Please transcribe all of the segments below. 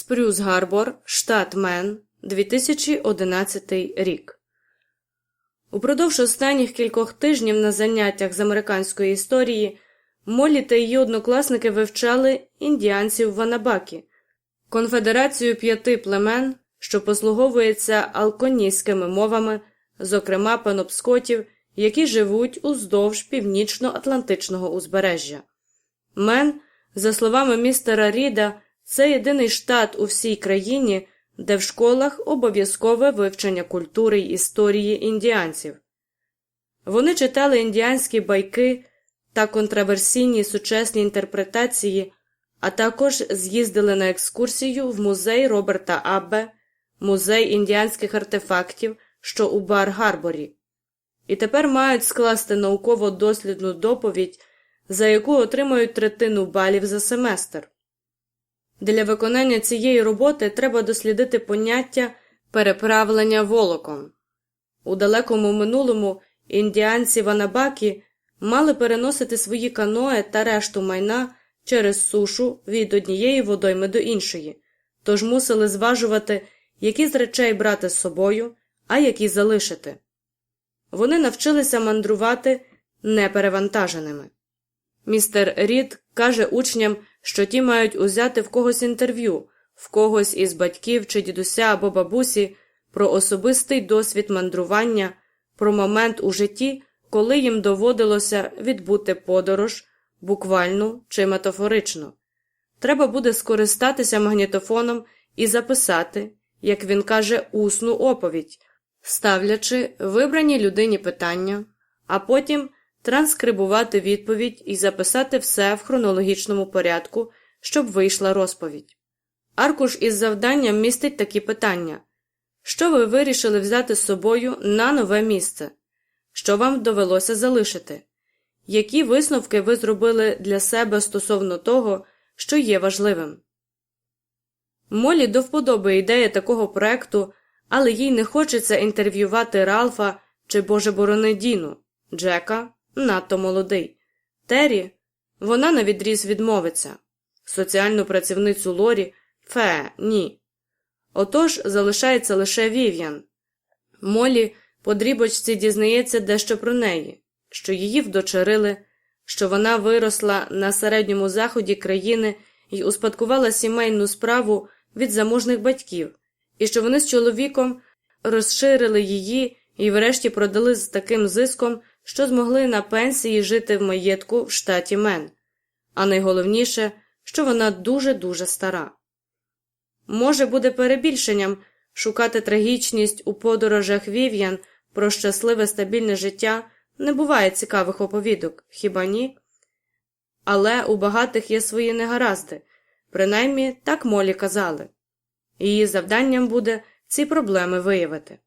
Спрюс Гарбор, штат Мен, 2011 рік. Упродовж останніх кількох тижнів на заняттях з американської історії Молі та її однокласники вивчали індіанців в Анабакі, конфедерацію п'яти племен, що послуговується алконійськими мовами, зокрема пенопскотів, які живуть уздовж північно-атлантичного узбережжя. Мен, за словами містера Ріда, це єдиний штат у всій країні, де в школах обов'язкове вивчення культури й історії індіанців. Вони читали індіанські байки та контраверсійні сучасні інтерпретації, а також з'їздили на екскурсію в музей Роберта Аббе, музей індіанських артефактів, що у Бар Гарборі, і тепер мають скласти науково-дослідну доповідь, за яку отримають третину балів за семестр. Для виконання цієї роботи треба дослідити поняття переправлення волоком. У далекому минулому індіанці Ванабакі мали переносити свої каное та решту майна через сушу від однієї водойми до іншої, тож мусили зважувати, які з речей брати з собою, а які залишити. Вони навчилися мандрувати неперевантаженими. Містер Рід каже учням, що ті мають узяти в когось інтерв'ю, в когось із батьків чи дідуся або бабусі про особистий досвід мандрування, про момент у житті, коли їм доводилося відбути подорож, буквальну чи метафорично. Треба буде скористатися магнітофоном і записати, як він каже, усну оповідь, ставлячи вибрані людині питання, а потім транскрибувати відповідь і записати все в хронологічному порядку, щоб вийшла розповідь. Аркуш із завданням містить такі питання що ви вирішили взяти з собою на нове місце? Що вам довелося залишити? Які висновки ви зробили для себе стосовно того, що є важливим? Молі до вподоби ідея такого проекту, але їй не хочеться інтерв'ювати Ралфа чи Боже борони Діну, Джека надто молодий. Террі, вона навідріз відмовиться. Соціальну працівницю Лорі фе, ні. Отож залишається лише Вів'ян. Молі по дрібочці дізнається дещо про неї, що її вдочерили, що вона виросла на середньому заході країни і успадкувала сімейну справу від заможних батьків, і що вони з чоловіком розширили її і врешті продали з таким зиском, що змогли на пенсії жити в маєтку в штаті Мен, а найголовніше, що вона дуже-дуже стара. Може, буде перебільшенням шукати трагічність у подорожах Вів'ян про щасливе стабільне життя не буває цікавих оповідок, хіба ні? Але у багатих є свої негаразди, принаймні так Молі казали. Її завданням буде ці проблеми виявити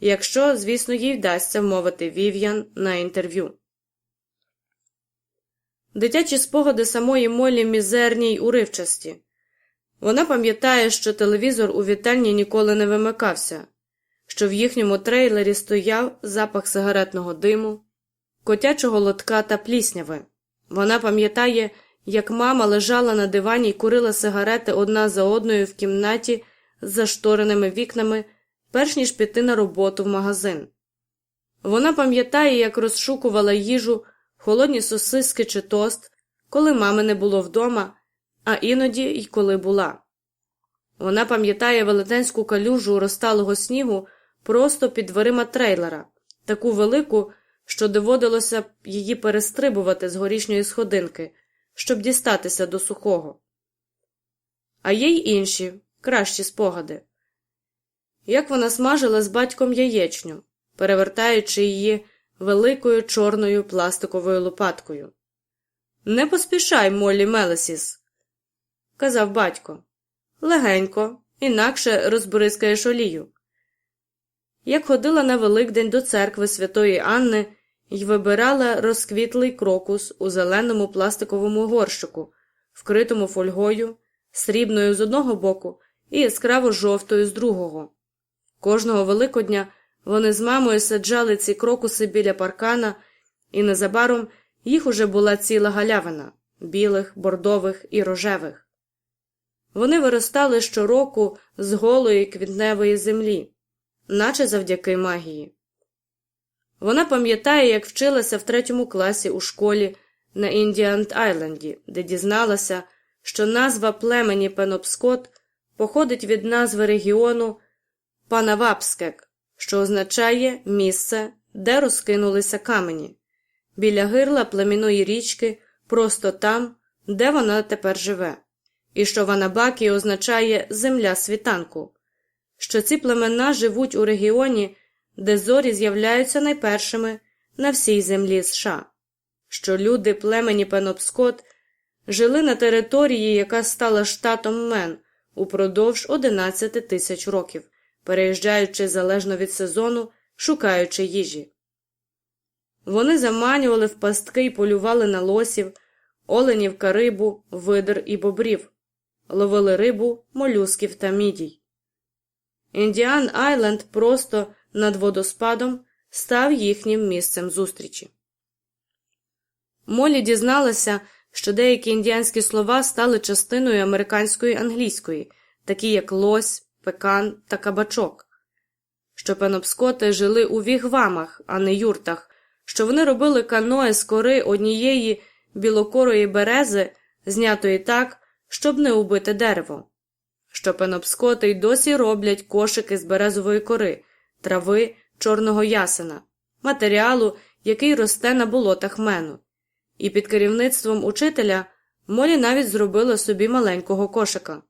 якщо, звісно, їй вдасться вмовити Вів'ян на інтерв'ю. Дитячі спогади самої Молі мізерні й уривчасті. Вона пам'ятає, що телевізор у вітальні ніколи не вимикався, що в їхньому трейлері стояв запах сигаретного диму, котячого лотка та плісняви. Вона пам'ятає, як мама лежала на дивані й курила сигарети одна за одною в кімнаті з заштореними вікнами перш ніж піти на роботу в магазин. Вона пам'ятає, як розшукувала їжу, холодні сосиски чи тост, коли мами не було вдома, а іноді й коли була. Вона пам'ятає велетенську калюжу розталого снігу просто під дверима трейлера, таку велику, що доводилося її перестрибувати з горішньої сходинки, щоб дістатися до сухого. А є й інші, кращі спогади як вона смажила з батьком яєчню, перевертаючи її великою чорною пластиковою лопаткою. Не поспішай, Моллі Мелесіс, казав батько. Легенько, інакше розбризкаєш олію. Як ходила на Великдень до церкви Святої Анни і вибирала розквітлий крокус у зеленому пластиковому горщику, вкритому фольгою, срібною з одного боку і яскраво жовтою з другого. Кожного Великодня вони з мамою саджали ці крокуси біля паркана, і незабаром їх уже була ціла галявина білих, бордових і рожевих. Вони виростали щороку з голої квітневої землі, наче завдяки магії. Вона пам'ятає, як вчилася в третьому класі у школі на Індіант Айленді, де дізналася, що назва племені Пенопскот походить від назви регіону Панавапскек, що означає місце, де розкинулися камені, біля гирла племінної річки, просто там, де вона тепер живе, і що Ванабакі означає земля світанку, що ці племена живуть у регіоні, де зорі з'являються найпершими на всій землі США, що люди племені Пенопскот жили на території, яка стала штатом Мен упродовж 11 тисяч років, переїжджаючи залежно від сезону, шукаючи їжі. Вони заманювали в пастки і полювали на лосів, оленів, карибу, видр і бобрів, ловили рибу, молюсків та мідій. Індіан Айленд просто над водоспадом став їхнім місцем зустрічі. Молі дізналася, що деякі індіанські слова стали частиною американської англійської, такі як лось, пекан та кабачок, що пенопскоти жили у вігвамах, а не юртах, що вони робили каное з кори однієї білокорої берези, знятої так, щоб не убити дерево, що пенопскоти й досі роблять кошики з березової кори, трави, чорного ясена, матеріалу, який росте на болотах мену і під керівництвом учителя Молі навіть зробила собі маленького кошика.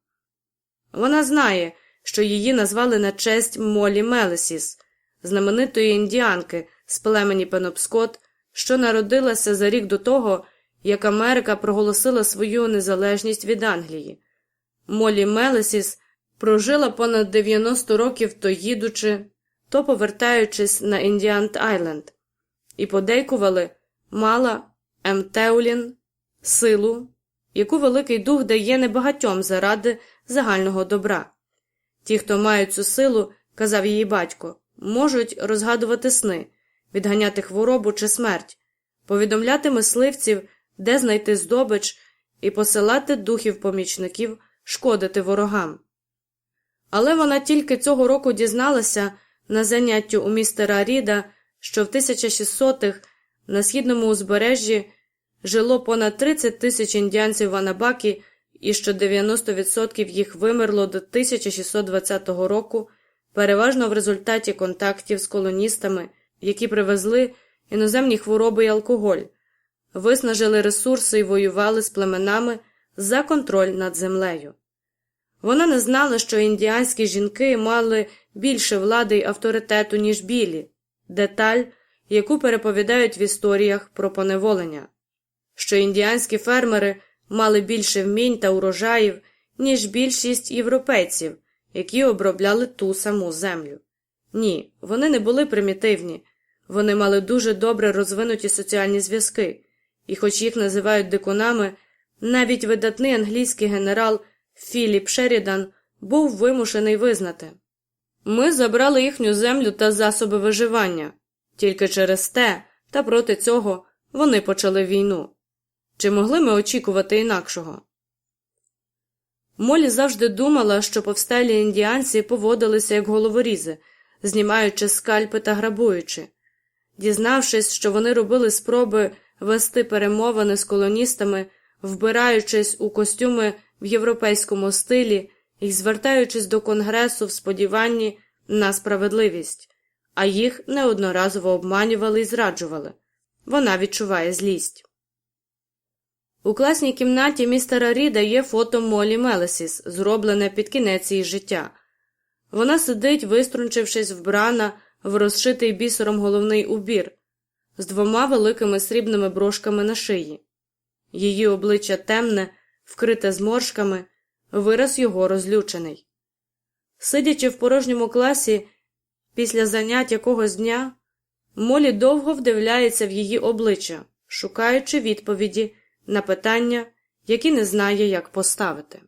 Вона знає, що її назвали на честь Молі Мелесіс, знаменитої індіанки з племені Пенопскот, що народилася за рік до того, як Америка проголосила свою незалежність від Англії. Молі Мелесіс прожила понад 90 років то їдучи, то повертаючись на Індіант Айленд, і подейкували мала Емтеулін, силу, яку Великий Дух дає небагатьом заради загального добра. Ті, хто мають цю силу, казав її батько, можуть розгадувати сни, відганяти хворобу чи смерть, повідомляти мисливців, де знайти здобич, і посилати духів помічників шкодити ворогам. Але вона тільки цього року дізналася на заняттю у містера Ріда, що в 1600-х на східному узбережжі жило понад 30 тисяч індіанців в Анабакі і що 90% їх вимерло до 1620 року, переважно в результаті контактів з колоністами, які привезли іноземні хвороби і алкоголь, виснажили ресурси і воювали з племенами за контроль над землею. Вона не знала, що індіанські жінки мали більше влади й авторитету, ніж білі, деталь, яку переповідають в історіях про поневолення, що індіанські фермери мали більше вмінь та урожаїв, ніж більшість європейців, які обробляли ту саму землю. Ні, вони не були примітивні, вони мали дуже добре розвинуті соціальні зв'язки, і, хоч їх називають дикунами, навіть видатний англійський генерал Філіп Шерідан був вимушений визнати ми забрали їхню землю та засоби виживання. Тільки через те та проти цього вони почали війну. Чи могли ми очікувати інакшого? Молі завжди думала, що повсталі індіанці поводилися як головорізи, знімаючи скальпи та грабуючи. Дізнавшись, що вони робили спроби вести перемовини з колоністами, вбираючись у костюми в європейському стилі і звертаючись до Конгресу в сподіванні на справедливість а їх неодноразово обманювали і зраджували. Вона відчуває злість. У класній кімнаті містера Ріда є фото Молі Мелесіс, зроблене під кінець її життя. Вона сидить, виструнчившись вбрана в розшитий бісером головний убір, з двома великими срібними брошками на шиї. Її обличчя темне, вкрите зморшками, вираз його розлючений. Сидячи в порожньому класі, Після занять якогось дня Молі довго вдивляється в її обличчя, шукаючи відповіді на питання, які не знає, як поставити.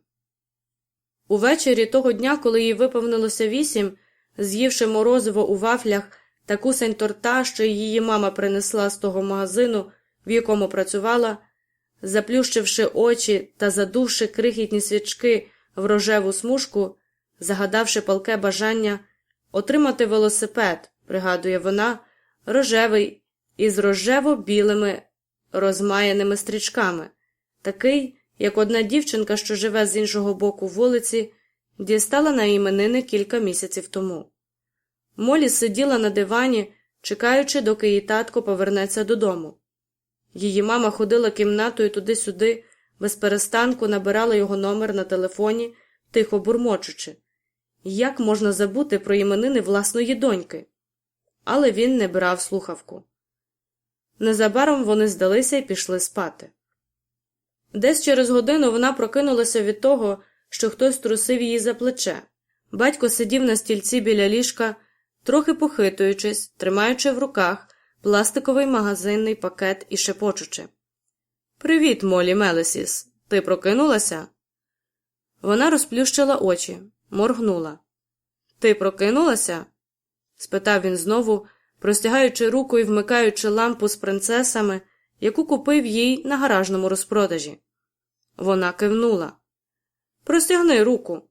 Увечері того дня, коли їй виповнилося вісім, з'ївши морозиво у вафлях та кусень торта, що її мама принесла з того магазину, в якому працювала, заплющивши очі та задувши крихітні свічки в рожеву смужку, загадавши палке бажання отримати велосипед, пригадує вона, рожевий із рожево-білими розмаяними стрічками, такий, як одна дівчинка, що живе з іншого боку вулиці, дістала на іменини кілька місяців тому. Молі сиділа на дивані, чекаючи, доки її татко повернеться додому. Її мама ходила кімнатою туди-сюди, без перестанку набирала його номер на телефоні, тихо бурмочучи. Як можна забути про іменини власної доньки? Але він не брав слухавку. Незабаром вони здалися і пішли спати. Десь через годину вона прокинулася від того, що хтось трусив її за плече. Батько сидів на стільці біля ліжка, трохи похитуючись, тримаючи в руках пластиковий магазинний пакет і шепочучи. Привіт, Молі Мелесіс. Ти прокинулася? Вона розплющила очі, моргнула. Ти прокинулася? спитав він знову, простягаючи руку і вмикаючи лампу з принцесами, яку купив їй на гаражному розпродажі. Вона кивнула. Простягни руку.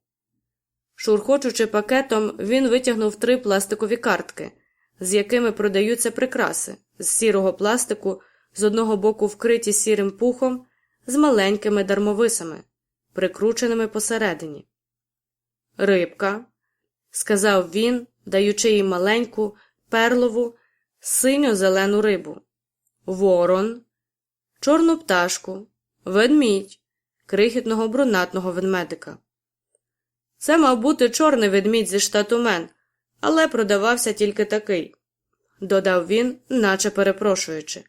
Шурхочучи пакетом, він витягнув три пластикові картки, з якими продаються прикраси з сірого пластику, з одного боку вкриті сірим пухом, з маленькими дармовисами, прикрученими посередині. Рибка, сказав він, даючи їй маленьку, перлову, синьо-зелену рибу, ворон, чорну пташку, ведмідь, крихітного брунатного ведмедика. Це мав бути чорний ведмідь зі штату Мен, але продавався тільки такий, додав він, наче перепрошуючи.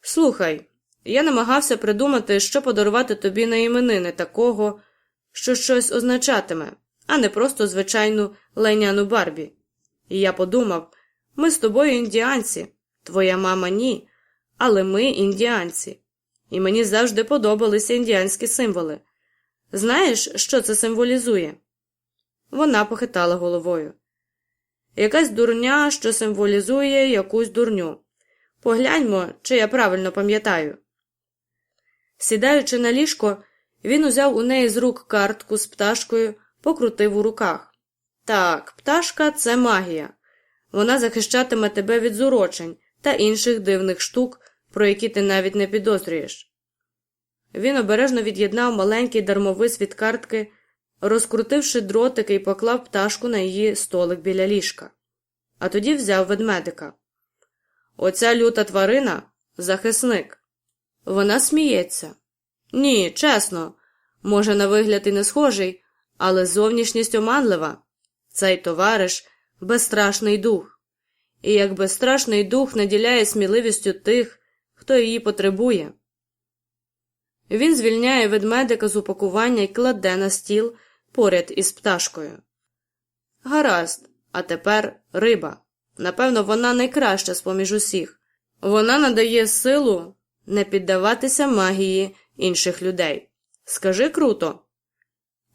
Слухай, я намагався придумати, що подарувати тобі на іменини такого, що щось означатиме, а не просто звичайну лайняну Барбі. І я подумав ми з тобою індіанці, твоя мама ні, але ми індіанці. І мені завжди подобалися індіанські символи. Знаєш, що це символізує? Вона похитала головою. Якась дурня, що символізує якусь дурню. Погляньмо, чи я правильно пам'ятаю. Сідаючи на ліжко, він узяв у неї з рук картку з пташкою, покрутив у руках. Так, пташка це магія. Вона захищатиме тебе від зурочень та інших дивних штук, про які ти навіть не підозрюєш. Він обережно від'єднав маленький дармовис від картки, розкрутивши дротики і поклав пташку на її столик біля ліжка. А тоді взяв ведмедика. Оця люта тварина захисник. Вона сміється. Ні, чесно, може, на вигляд і не схожий, але зовнішність оманлива. Цей товариш безстрашний дух. І як безстрашний дух наділяє сміливістю тих, хто її потребує. Він звільняє ведмедика з упакування і кладе на стіл поряд із пташкою. Гаразд, а тепер риба. Напевно, вона найкраща з поміж усіх. Вона надає силу не піддаватися магії інших людей. Скажи круто.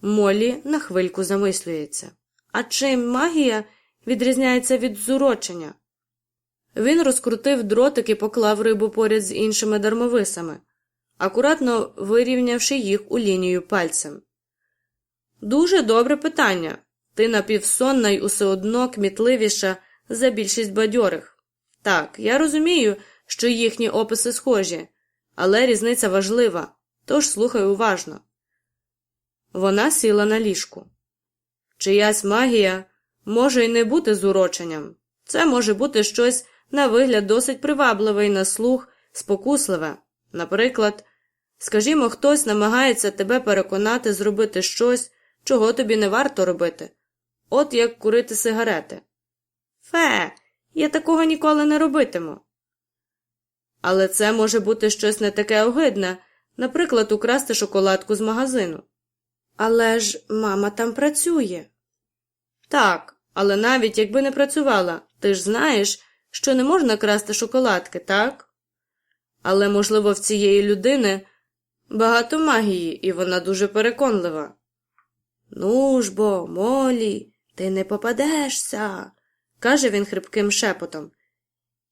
Молі на хвильку замислюється. А чим магія відрізняється від зурочення? Він розкрутив дротик і поклав рибу поряд з іншими дармовисами, акуратно вирівнявши їх у лінію пальцем. Дуже добре питання. Ти напівсонна й усе одно кмітливіша за більшість бадьорих. Так, я розумію, що їхні описи схожі, але різниця важлива, тож слухай уважно. Вона сіла на ліжку. Чиясь магія може й не бути зуроченням. Це може бути щось на вигляд досить привабливе і на слух, спокусливе. Наприклад, скажімо, хтось намагається тебе переконати зробити щось, чого тобі не варто робити, от як курити сигарети. Фе, я такого ніколи не робитиму. Але це може бути щось не таке огидне, наприклад, украсти шоколадку з магазину. Але ж мама там працює. Так, але навіть якби не працювала, ти ж знаєш, що не можна красти шоколадки, так? Але, можливо, в цієї людини багато магії, і вона дуже переконлива. Ну ж бо, Молі, ти не попадешся, каже він хрипким шепотом.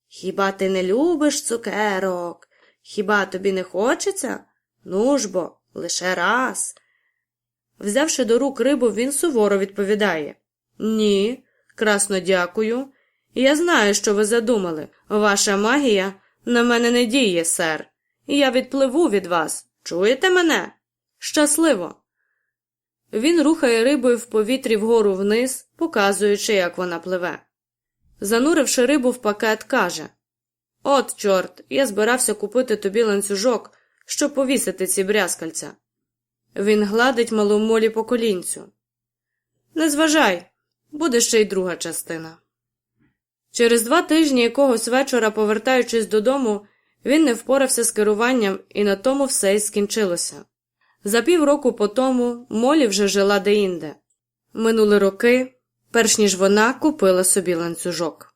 Хіба ти не любиш цукерок? Хіба тобі не хочеться? Ну ж бо, лише раз. Взявши до рук рибу, він суворо відповідає Ні, красно дякую. Я знаю, що ви задумали. Ваша магія на мене не діє, сер. Я відпливу від вас. Чуєте мене? Щасливо. Він рухає рибою в повітрі вгору вниз, показуючи, як вона пливе. Зануривши рибу в пакет, каже От, чорт, я збирався купити тобі ланцюжок, щоб повісити ці брязкальця. Він гладить малу молі по колінцю. Не зважай, буде ще й друга частина. Через два тижні якогось вечора, повертаючись додому, він не впорався з керуванням, і на тому все й скінчилося. За півроку по тому Молі вже жила деінде. Минули роки, перш ніж вона купила собі ланцюжок.